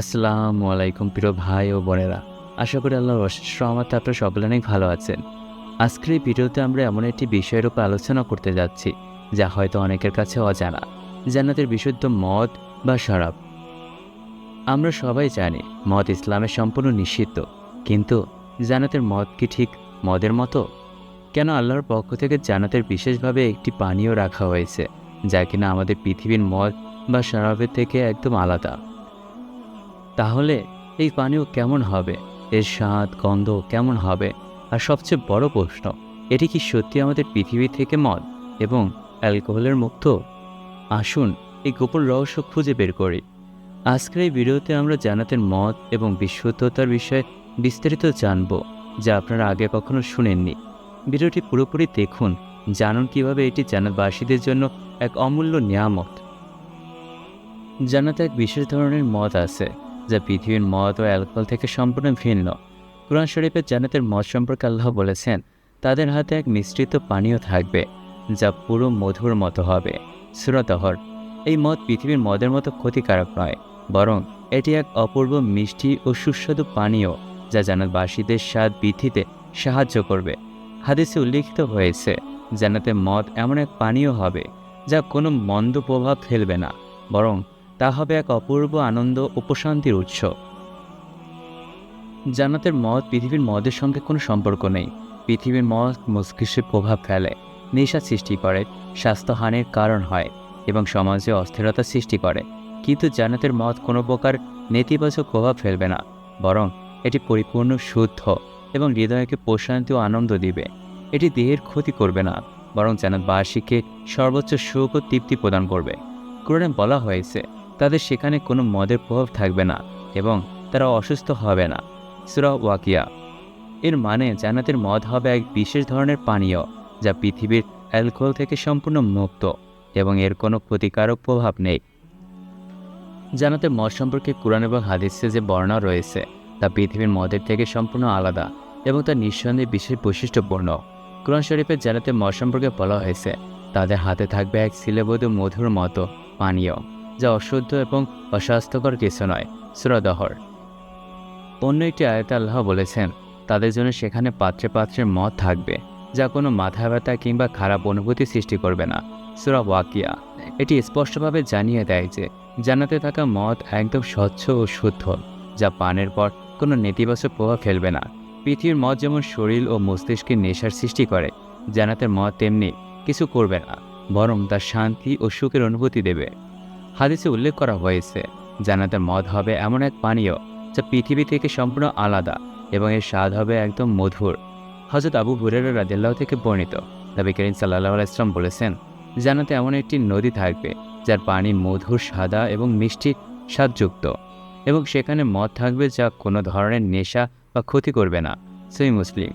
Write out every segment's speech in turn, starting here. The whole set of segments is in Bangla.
আসসালামু আলাইকুম প্রিয় ভাই ও বোনেরা। আশা করি আল্লাহর অশেষ রহমতে আপনারা সকলে অনেক ভালো আছেন। আজকের এই ভিডিওতে আমরা এমন একটি বিষয়ের উপর আলোচনা করতে যাচ্ছি, যা হয়তো অনেকের কাছে অজানা, জান্নাতের বিশুদ্ধ মদ বা শরাব। আমরা সবাই জানি, মদ ইসলামের সম্পূর্ণ নিষিদ্ধ, কিন্তু জান্নাতের মদ কি ঠিক মদের মতো? কেন আল্লাহর পক্ষ থেকে জান্নাতের বিশেষভাবে একটি পানীয় রাখা হয়েছে, যা কিনা আমাদের পৃথিবীর মদ বা শরাবের থেকে একদম আলাদা? তাহলে এই পানীয় কেমন হবে? এর স্বাদ, গন্ধ কেমন হবে? আর সবচেয়ে বড় প্রশ্ন, এটি কি সত্যি আমাদের পৃথিবী থেকে মদ এবং অ্যালকোহলের মুক্ত? আসুন এই গোপন রহস্য খুঁজে বের করি। আজকের এই ভিডিওতে আমরা জানাতের মদ এবং বিশুদ্ধতার বিষয়ে বিস্তারিত জানব, যা আপনারা আগে কখনো শুনেননি। ভিডিওটি পুরোপুরি দেখুন, জানুন কীভাবে এটি জানাতবাসীদের জন্য এক অমূল্য নিয়ামত। জানাতে এক বিশেষ ধরনের মদ আছে যা পৃথিবীর মদ ও অ্যালকোহল থেকে সম্পূর্ণ ভিন্ন। কোরআন শরীফের জান্নাতের মদ সম্পর্কে আল্লাহ বলেছেন, তাদের হাতে এক মিশ্রিত পানীয় থাকবে, যা পুরো মধুর মতো হবে। সুরতহর এই মদ পৃথিবীর মদের মতো ক্ষতিকারক নয়, বরং এটি এক অপূর্ব মিষ্টি ও সুস্বাদু পানীয়, যা জান্নাতবাসীদের স্বাদ বৃদ্ধিতে সাহায্য করবে। হাদিসে উল্লিখিত হয়েছে, জান্নাতে মদ এমন এক পানীয় হবে, যা কোনো মন্দ প্রভাব ফেলবে না, বরং তা হবে এক অপূর্ব আনন্দ ও প্রশান্তির উৎস। জান্নাতের মদ পৃথিবীর মদের সঙ্গে কোনো সম্পর্ক নেই। পৃথিবীর মদ মস্তিষ্কে প্রভাব ফেলে, নেশা সৃষ্টি করে স্বাস্থ্যহানির কারণ হয় এবং সমাজে অস্থিরতা সৃষ্টি করে। কিন্তু জান্নাতের মদ কোনো প্রকার নেতিবাচক প্রভাব ফেলবে না, বরং এটি পরিপূর্ণ, শুদ্ধ এবং হৃদয়কে প্রশান্তি ও আনন্দ দিবে। এটি দেহের ক্ষতি করবে না, বরং জান্নাতবাসীকে সর্বোচ্চ সুখ ও তৃপ্তি প্রদান করবে। কোরআনে বলা হয়েছে তাদের সেখানে কোনো মদের প্রভাব থাকবে না এবং তারা অসুস্থ হবে না। সুরা ওয়াকিয়া। এর মানে জান্নাতের মদ হবে এক বিশেষ ধরনের পানীয় যা পৃথিবীর অ্যালকোহল থেকে সম্পূর্ণ মুক্ত এবং এর কোনো ক্ষতিকারক প্রভাব নেই। জান্নাতের মদ সম্পর্কে কোরআন এবং হাদিসে যে বর্ণনা রয়েছে তা পৃথিবীর মদের থেকে সম্পূর্ণ আলাদা এবং তা নিঃসন্দেহে বিশেষ বৈশিষ্ট্যপূর্ণ। কোরআন শরীফের জান্নাতের মদ সম্পর্কে বলা হয়েছে, তাদের হাতে থাকবে এক সিলেবধ মধুর মতো পানীয়। যা অশুদ্ধ এবং অস্বাস্থ্যকর কিছু নয় সুরাদহর অন্য একটি আয়তে আল্লাহ বলেছেন, তাদের জন্য সেখানে পাত্রে পাত্রে মদ থাকবে, যা কোনো মাথা ব্যথা কিংবা খারাপ অনুভূতি সৃষ্টি করবে না। সুরা ওয়াকিয়া এটি স্পষ্টভাবে জানিয়ে দেয় যে, জান্নাতে থাকা মদ একদম স্বচ্ছ ও শুদ্ধ, যা পানের পর কোনো নেতিবাচক প্রভাব ফেলবে না। পৃথিবীর মদ যেমন শরীর ও মস্তিষ্কে নেশার সৃষ্টি করে, জান্নাতের মদ তেমনি কিছু করবে না, বরং তার শান্তি ও সুখের অনুভূতি দেবে। হাদিসে উল্লেখ করা হয়েছে, জান্নাতের মদ হবে এমন এক পানীয় যা পৃথিবী থেকে সম্পূর্ণ আলাদা এবং এর স্বাদ হবে একদম মধুর। হজরত আবু হুরেরা রাদিল্লাহ থেকে বর্ণিত, নবী করিম সাল্লাহ ইসলাম বলেছেন জানাতে এমন একটি নদী থাকবে যার পানি মধুর, সাদা এবং মিষ্টি স্বাদযুক্ত এবং সেখানে মদ থাকবে যা কোনো ধরনের নেশা বা ক্ষতি করবে না। সেই মুসলিম।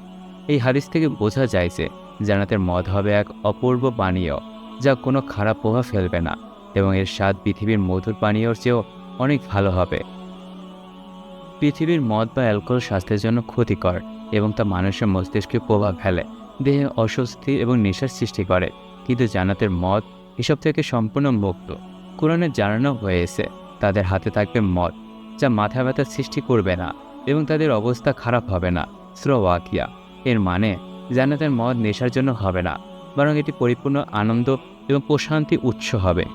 এই হাদিস থেকে বোঝা যায় যে জান্নাতের মদ হবে এক অপূর্ব পানীয় যা কোনো খারাপ প্রভাব ফেলবে না। এবং এর স্বাদ পৃথিবীর মধুর পানীয়র চেয়েও অনেক ভালো হবে। পৃথিবীর মদ বা অ্যালকোহল স্বাস্থ্যের জন্য ক্ষতিকর এবং তা মানুষের মস্তিষ্কে প্রভাব ফেলে। দেহে অস্বস্তি এবং নেশার সৃষ্টি করে, কিন্তু জানাতের মদ এসব থেকে সম্পূর্ণ মুক্ত। কোরআনে জানানো হয়েছে, তাদের হাতে থাকবে মদ, যা মাথা ব্যথা সৃষ্টি করবে না এবং তাদের অবস্থা খারাপ হবে না। স্রোয়াকিয়া এর মানে জান্নাতের মদ নেশার জন্য হবে না, বরং এটি পরিপূর্ণ আনন্দ এবং প্রশান্তি উৎস হবে।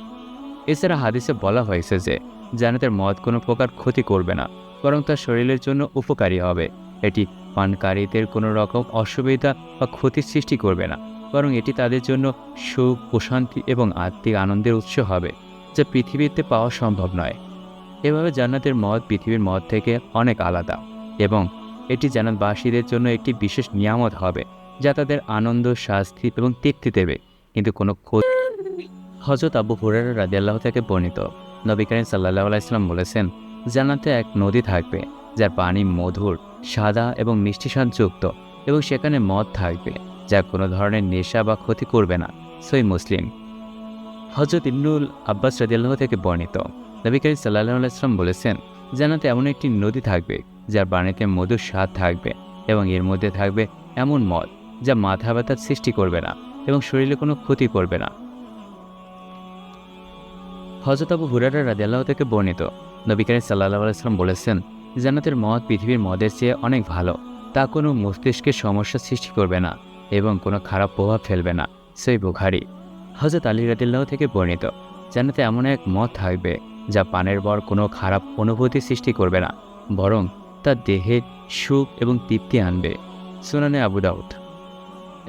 এছাড়া হাদিসে বলা হয়েছে যে, জান্নাতের মদ কোনো প্রকার ক্ষতি করবে না, বরং তার শরীরের জন্য উপকারী হবে। এটি পানকারীদের কোনো রকম অসুবিধা বা ক্ষতির সৃষ্টি করবে না, বরং এটি তাদের জন্য সুখ, প্রশান্তি এবং আত্মিক আনন্দের উৎস হবে, যা পৃথিবীতে পাওয়া সম্ভব নয়। এভাবে জান্নাতের মদ পৃথিবীর মদ থেকে অনেক আলাদা এবং এটি জান্নাতবাসীদের জন্য একটি বিশেষ নিয়ামত হবে, যা তাদের আনন্দ, শাস্তি এবং তৃপ্তি দেবে। কিন্তু কোনো ক্ষতি হজরত আবু হুরার রাজি আল্লাহ থেকে বর্ণিত। নবী করিম সাল্লাহ আলাইসলাম বলেছেন, জান্নাতে এক নদী থাকবে, যার পানি মধুর, সাদা এবং মিষ্টি স্বাদযুক্ত এবং সেখানে মদ থাকবে, যা কোনো ধরনের নেশা বা ক্ষতি করবে না। সই মুসলিম। হজরত ইবনুল আব্বাস রাদিয়াল্লাহ থেকে বর্ণিত, নবী করিম সাল্লাহ আলাইসলাম বলেছেন, জান্নাতে এমন একটি নদী থাকবে, যার পানিতে মধুর স্বাদ থাকবে এবং এর মধ্যে থাকবে এমন মদ, যা মাথা ব্যথার সৃষ্টি করবে না এবং শরীরে কোনো ক্ষতি করবে না। হজরত আবু হুরারা রাদিয়াল্লাহ থেকে বর্ণিত। নবী করিম সাল্লাহ আলাইসাল্লাম বলেছেন, জান্নাতের মদ পৃথিবীর মদের চেয়ে অনেক ভালো। তা কোনো মস্তিষ্কের সমস্যা সৃষ্টি করবে না এবং কোনো খারাপ প্রভাব ফেলবে না। সেই বুখারি। হজরত আলী রাদিল্লাহ থেকে বর্ণিত, জান্নাতে এমন এক মদ থাকবে যা পানের পর কোনো খারাপ অনুভূতি সৃষ্টি করবে না, বরং তার দেহে সুখ এবং তৃপ্তি আনবে। সুনানে আবু দাউদ।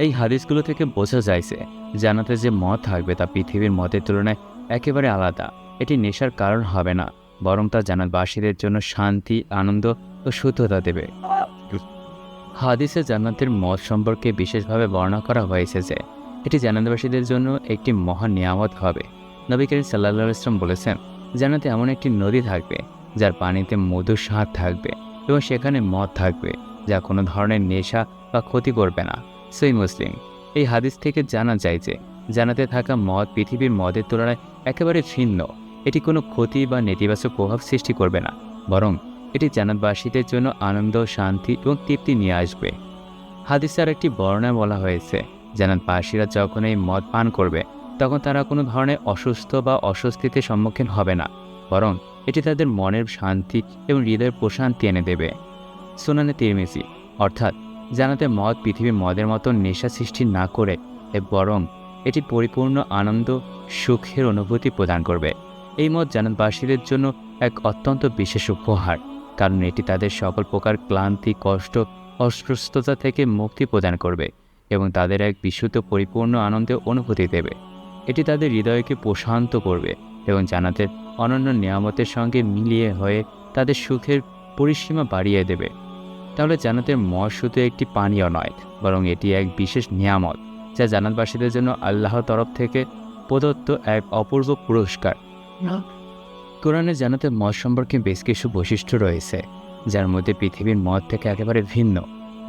এই হাদিসগুলো থেকে বোঝা যাইছে জানাতে যে মদ থাকবে তা পৃথিবীর মতের তুলনায় একেবারে আলাদা। এটি নেশার কারণ হবে না, বরং তা জান্নাতবাসীদের জন্য শান্তি, আনন্দ ও শুদ্ধতা দেবে। হাদিসে জান্নাতের মদ সম্পর্কে বিশেষভাবে বর্ণনা করা হয়েছে যে, এটি জান্নাতবাসীদের জন্য একটি মহান নিয়ামত হবে। নবী করিম ইসলাম বলেছেন, জান্নাতে এমন একটি নদী থাকবে, যার পানিতে মধুর স্বাদ থাকবে এবং সেখানে মদ থাকবে, যা কোনো ধরনের নেশা বা ক্ষতি করবে না। সই মুসলিম, এই হাদিস থেকে জানা যায় যে জানাতে থাকা মদ পৃথিবীর মদের তুলনায় একেবারে ভিন্ন এটি কোনো ক্ষতি বা নেতিবাচক প্রভাব সৃষ্টি করবে না, বরং এটি জানাতবাসীদের জন্য আনন্দ, শান্তি এবং তৃপ্তি নিয়ে আসবে। হাদিসের একটি বর্ণায় বলা হয়েছে জানাতবাসীরা যখন এই মদ পান করবে, তখন তারা কোনো ধরনের অসুস্থ বা অস্বস্তিতে সম্মুখীন হবে না, বরং এটি তাদের মনের শান্তি এবং হৃদয়ের প্রশান্তি এনে দেবে। সোনানে তিরমিজি, অর্থাৎ জানাতে মদ পৃথিবীর মদের মতো নেশা সৃষ্টি না করে বরং এটি পরিপূর্ণ আনন্দ, সুখের অনুভূতি প্রদান করবে। এই মত জানাতবাসীদের জন্য এক অত্যন্ত বিশেষ উপহার, কারণ এটি তাদের সকল প্রকার ক্লান্তি, কষ্ট অসুস্থতা থেকে মুক্তি প্রদান করবে এবং তাদের এক বিশুদ্ধ, পরিপূর্ণ আনন্দের অনুভূতি দেবে। এটি তাদের হৃদয়কে প্রশান্ত করবে এবং জানাতে অনন্য নিয়ামতের সঙ্গে মিলিয়ে হয়ে তাদের সুখের পরিসীমা বাড়িয়ে দেবে। তাহলে জান্নাতের মদ শুধু একটি পানীয় নয়, বরং এটি এক বিশেষ নিয়ামত। যা জান্নাতবাসীদের জন্য আল্লাহর তরফ থেকে প্রদত্ত এক অপূর্ব পুরস্কার। কোরআনে জান্নাতের মদ সম্পর্কে বেশ কিছু বৈশিষ্ট্য রয়েছে যার মধ্যে পৃথিবীর মদ থেকে একেবারে ভিন্ন।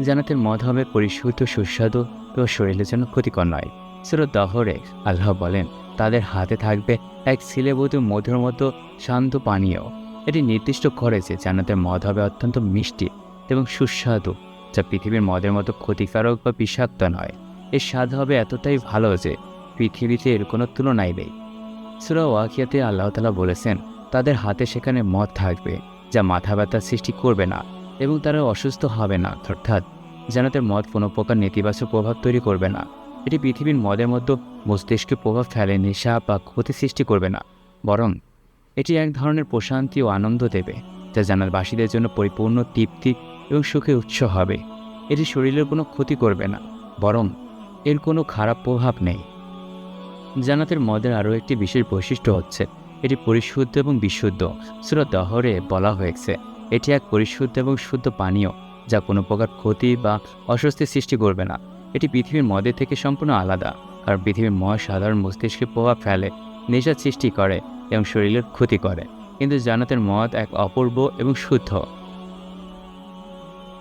জান্নাতের মদ হবে পরিশুদ্ধ সুস্বাদু ও শরীরের জন্য ক্ষতিকর নয়। সুরত দহরে আল্লাহ বলেন তাদের হাতে থাকবে এক সিলেবধু মধুর মতো শান্ত পানীয়। এটি নির্দিষ্ট করে যে জান্নাতের মদ হবে অত্যন্ত মিষ্টি এবং সুস্বাদু যা পৃথিবীর মদের মতো ক্ষতিকারক বা বিষাক্ত নয়। এর স্বাদ হবে এতটাই ভালো যে পৃথিবীতে এর কোনো তুলনাই নেই। সুরা ওয়াকিয়াতে আল্লাহ তালা বলেছেন, তাদের হাতে সেখানে মদ থাকবে, যা মাথা ব্যথার সৃষ্টি করবে না এবং তারা অসুস্থ হবে না, অর্থাৎ জানাতে মদ কোনো প্রকার নেতিবাচক প্রভাব তৈরি করবে না। এটি পৃথিবীর মদের মতো মস্তিষ্কে প্রভাব ফেলে, নেশা বা ক্ষতি সৃষ্টি করবে না, বরং এটি এক ধরনের প্রশান্তি ও আনন্দ দেবে, যা জানালবাসীদের জন্য পরিপূর্ণ তৃপ্তি এবং সুখের উৎস হবে। এটি শরীরের কোনো ক্ষতি করবে না, বরং এর কোনো খারাপ প্রভাব নেই। জানাতের মদের আরও একটি বিশেষ বৈশিষ্ট্য হচ্ছে, এটি পরিশুদ্ধ এবং বিশুদ্ধ। সুরত দহরে বলা হয়েছে, এটি এক পরিশুদ্ধ এবং শুদ্ধ পানীয়, যা কোনো প্রকার ক্ষতি বা অস্বস্তি সৃষ্টি করবে না। এটি পৃথিবীর মদের থেকে সম্পূর্ণ আলাদা কারণ পৃথিবীর মদ সাধারণ মস্তিষ্কে প্রভাব ফেলে নেশা সৃষ্টি করে এবং শরীরের ক্ষতি করে। কিন্তু জান্নাতের মদ এক অপূর্ব এবং শুদ্ধ।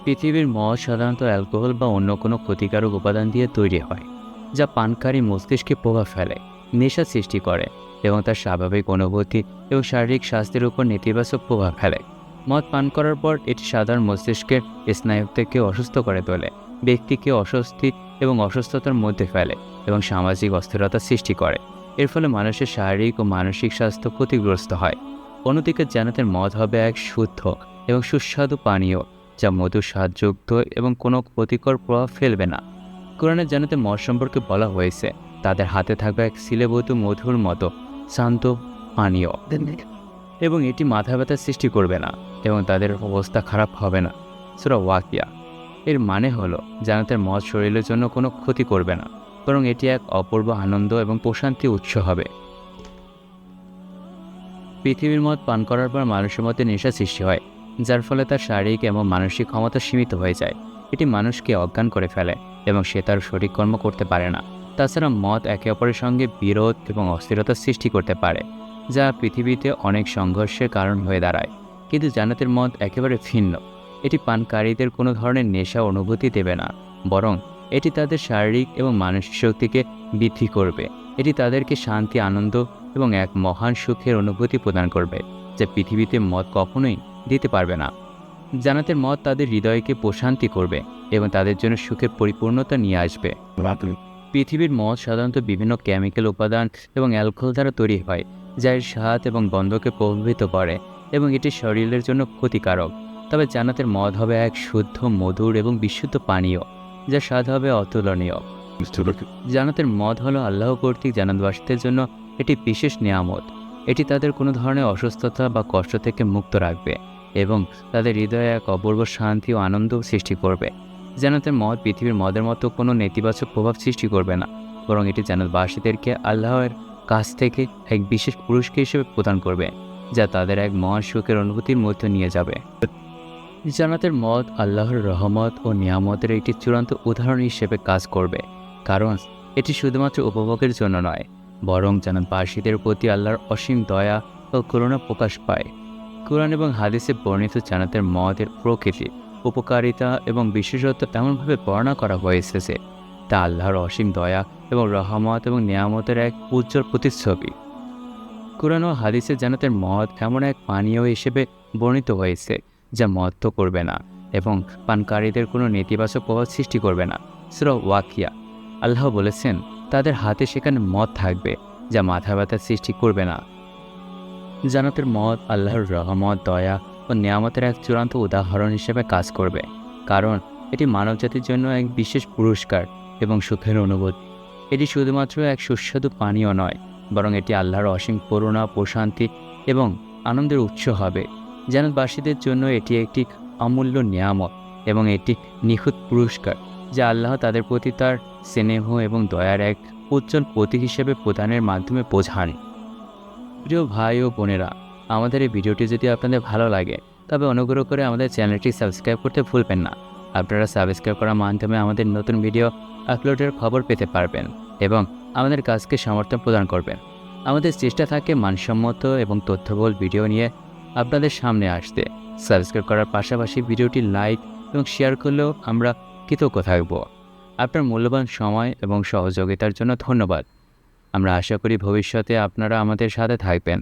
পৃথিবীর মদ সাধারণত অ্যালকোহল বা অন্য কোনো ক্ষতিকারক উপাদান দিয়ে তৈরি হয়, যা পানকারী মস্তিষ্কে প্রভাব ফেলে, নেশা সৃষ্টি করে এবং তার স্বাভাবিক অনুভূতি এবং শারীরিক স্বাস্থ্যের উপর নেতিবাচক প্রভাব ফেলে। মদ পান করার পর এটি সাধারণ মস্তিষ্কের স্নায়ুত্বকে অসুস্থ করে তোলে, ব্যক্তিকে অস্বস্তি এবং অসুস্থতার মধ্যে ফেলে এবং সামাজিক অস্থিরতা সৃষ্টি করে। এর ফলে মানুষের শারীরিক ও মানসিক স্বাস্থ্য ক্ষতিগ্রস্ত হয়। অন্যদিকে জানাতের মদ হবে এক শুদ্ধ এবং সুস্বাদু পানীয় যা মধুর স্বাদযুক্ত এবং কোনো ক্ষতিকর প্রভাব ফেলবে না। কোরআনের জানাতে মদ সম্পর্কে বলা হয়েছে, তাদের হাতে থাকবে এক সিলেবতু মধুর মতো, শান্ত, পানীয়। এবং এটি মাথা ব্যথার সৃষ্টি করবে না এবং তাদের অবস্থা খারাপ হবে না। সুরা ওয়াকিয়া। এর মানে হলো জানাতের মদ শরীরের জন্য কোনো ক্ষতি করবে না, বরং এটি এক অপূর্ব আনন্দ এবং প্রশান্তি উৎস হবে। পৃথিবীর মদ পান করার পর মানুষের মধ্যে নেশা সৃষ্টি হয়। যার ফলে তার শারীরিক এবং মানসিক ক্ষমতা সীমিত হয়ে যায়। এটি মানুষকে অজ্ঞান করে ফেলে এবং সে তার সঠিক কর্ম করতে পারে না। তাছাড়া মদ একে অপরের সঙ্গে বিরোধ এবং অস্থিরতা সৃষ্টি করতে পারে, যা পৃথিবীতে অনেক সংঘর্ষের কারণ হয়ে দাঁড়ায়। কিন্তু জান্নাতের মদ একেবারে ভিন্ন। এটি পানকারীদের কোনো ধরনের নেশা অনুভূতি দেবে না, বরং এটি তাদের শারীরিক এবং মানসিক শক্তিকে বৃদ্ধি করবে। এটি তাদেরকে শান্তি, আনন্দ এবং এক মহান সুখের অনুভূতি প্রদান করবে, যা পৃথিবীতে মদ কখনোই দিতে পারবে না। জানাতের মদ তাদের হৃদয়কে প্রশান্তি করবে এবং তাদের জন্য সুখের পরিপূর্ণতা নিয়ে আসবে। পৃথিবীর মদ সাধারণত বিভিন্ন কেমিক্যাল উপাদান এবং অ্যালকোহল দ্বারা তৈরি হয় যা এর স্বাদ এবং গন্ধকে প্রভাবিত করে এবং এটি শরীরের জন্য ক্ষতিকারক। তবে জান্নাতের মদ হবে এক শুদ্ধ মধুর এবং বিশুদ্ধ পানীয় যা স্বাদ হবে অতুলনীয়। জান্নাতের মদ হলো আল্লাহ কর্তৃক জান্নাতবাসীদের জন্য এটি বিশেষ নিয়ামত। এটি তাদের কোনো ধরনের অসুস্থতা বা কষ্ট থেকে মুক্ত রাখবে। এবং তাদের হৃদয়ে এক অপূর্ব শান্তি ও আনন্দ সৃষ্টি করবে জান্নাতের মদ পৃথিবীর মদের মতো কোনো নেতিবাচক প্রভাব সৃষ্টি করবে না, বরং এটি জান্নাতবাসীদেরকে আল্লাহর কাছ থেকে এক বিশেষ পুরস্কার হিসেবে প্রদান করবে, যা তাদের এক মহান সুখের অনুভূতির মধ্যে নিয়ে যাবে। জান্নাতের মদ আল্লাহর রহমত ও নিয়ামতের একটি চূড়ান্ত উদাহরণ হিসেবে কাজ করবে, কারণ এটি শুধুমাত্র উপভোগের জন্য নয়, বরং জান্নাতবাসীদের প্রতি আল্লাহর অসীম দয়া ও করুণা প্রকাশ পায়। কোরআন এবং হাদিসে বর্ণিত জান্নাতের মদের প্রকৃতি, উপকারিতা এবং বিশেষত্ব এমনভাবে বর্ণনা করা হয়েছে যে, তা আল্লাহর অসীম দয়া এবং রহমত এবং নিয়ামতের এক উজ্জ্বল প্রতিচ্ছবি। কোরআন ও হাদিসে জান্নাতের মদ এমন এক পানীয় হিসেবে বর্ণিত হয়েছে, যা মত্ত করবে না এবং পানকারীদের কোনো নেতিবাচক প্রভাব সৃষ্টি করবে না। সুরা ওয়াকিয়া। আল্লাহ বলেছেন, তাদের হাতে সেখানে মদ থাকবে, যা মাথা ব্যথার সৃষ্টি করবে না। জান্নাতের মত আল্লাহর রহমত, দয়া ও নিয়ামতের এক চূড়ান্ত উদাহরণ হিসেবে কাজ করবে। কারণ এটি মানবজাতির জন্য এক বিশেষ পুরস্কার এবং সুখের অনুভূতি। এটি শুধুমাত্র এক সুস্বাদু পানীয় নয়, বরং এটি আল্লাহর অসীম করুণা, প্রশান্তি এবং আনন্দের উৎস হবে। জান্নাতবাসীদের জন্য এটি একটি অমূল্য নিয়ামত এবং এটি নিখুঁত পুরস্কার, যা আল্লাহ তাদের প্রতি তার স্নেহ এবং দয়ার এক উজ্জ্বল প্রতীক হিসেবে প্রদানের মাধ্যমে বোঝান। প্রিয় ভাই ও বোনেরা, আমাদের এই ভিডিওটি যদি আপনাদের ভালো লাগে, তবে অনুগ্রহ করে আমাদের চ্যানেলটি সাবস্ক্রাইব করতে ভুলবেন না। আপনারা সাবস্ক্রাইব করার মাধ্যমে আমাদের নতুন ভিডিও আপলোডের খবর পেতে পারবেন এবং আমাদের কাজকে সমর্থন প্রদান করবেন। আমাদের চেষ্টা থাকে মানসম্মত এবং তথ্যবহুল ভিডিও নিয়ে আপনাদের সামনে আসতে। সাবস্ক্রাইব করার পাশাপাশি ভিডিওটি লাইক এবং শেয়ার করলেও আমরা কৃতজ্ঞ থাকব। আপনার মূল্যবান সময় এবং সহযোগিতার জন্য ধন্যবাদ। আমরা আশা করি ভবিষ্যতে আপনারা আমাদের সাথে থাকবেন।